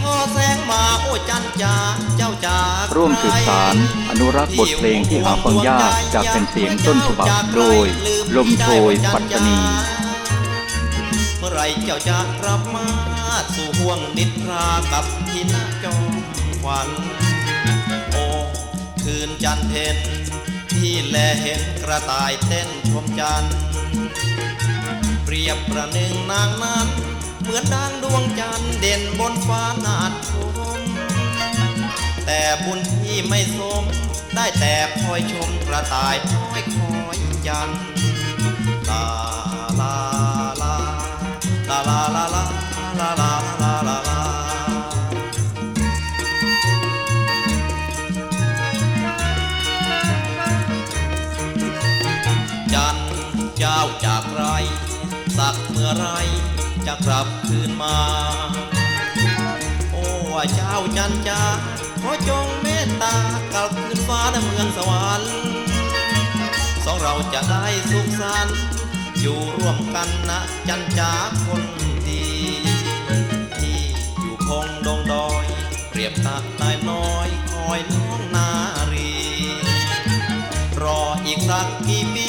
ท้อแสงมาโอ้จันจ้าเจ้าจากร่วมสืบสารอนุรักษ์บทเพลงที่หาฟังยากจากแผ่นเสียงต้นฉบับโดย ลมโชยปัตตานีเมื่อไรเจ้าจะกลับมาสู่ห่วงนิทรากับที่หน้าจอมควันโอ้คืนจันทร์เพ็ญที่แลเห็นกระต่ายเต้นชมจันทร์เปรียบประหนึ่งนางนั้น เหมือนดังดวงจันทร์เด่นบนฟ้านาดชมแต่บุญที่ไม่สม ได้แต่คอยชมกระต่ายคอยคอยยันลาลาลาลาลาลาลาลาลาลาลาลาจันทร์เจ้าจากไร สักเมื่อไรจะกลับคืนมา โอ้เจ้าจันจาขอจงเมตตากลับคืนฟ้าและเมืองสวรรค์สองเราจะได้สุขสันต์อยู่ร่วมกันนะจันจาคนดี ที่อยู่คงดงดอย เปรียบตักนายน้อยคอยน้องนารี รออีกสักกี่ปี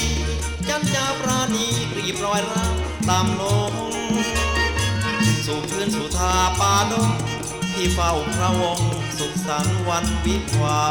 จันจาปราณีรีบรอยรัก ต่ำลง สู่พื้นสู่ทาป่าดงที่เฝ้าพระวงศ์สุขสันต์วันวิวา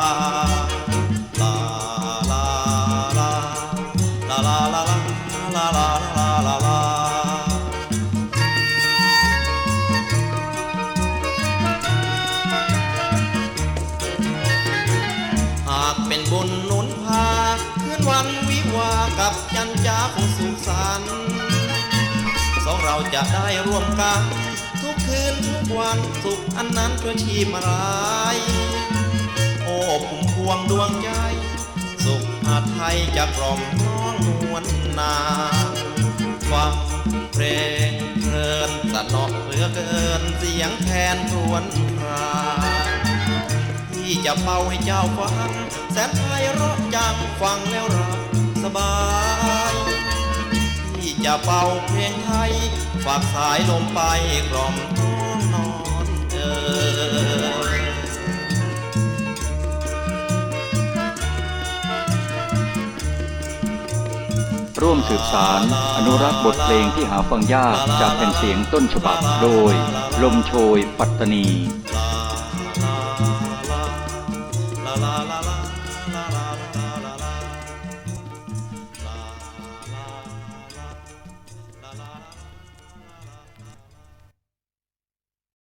จะได้ร่วมกัน ทุกคืนทุกวันสุขอันนั้นช่วยชีพมารายโอ้พุ่มพวงดวงใจ สุขอาไทยจะกล่อมน้องนวลนาฟังเพลงเพลินสนอเหลือเกินเสียงแคนครวนคราที่จะเป่าให้เจ้าฟังแสนไพเราะจังฟังแล้วรับสบาย ที่จะเป่าเพลงไทย ฝากสายลมไปกล่อมน้องนอนเออร่วมสืบสารอนุรักษ์บทเพลงที่หาฟังยากจากแผ่นเสียงต้นฉบับโดย ลมโชยปัตตานีลาลา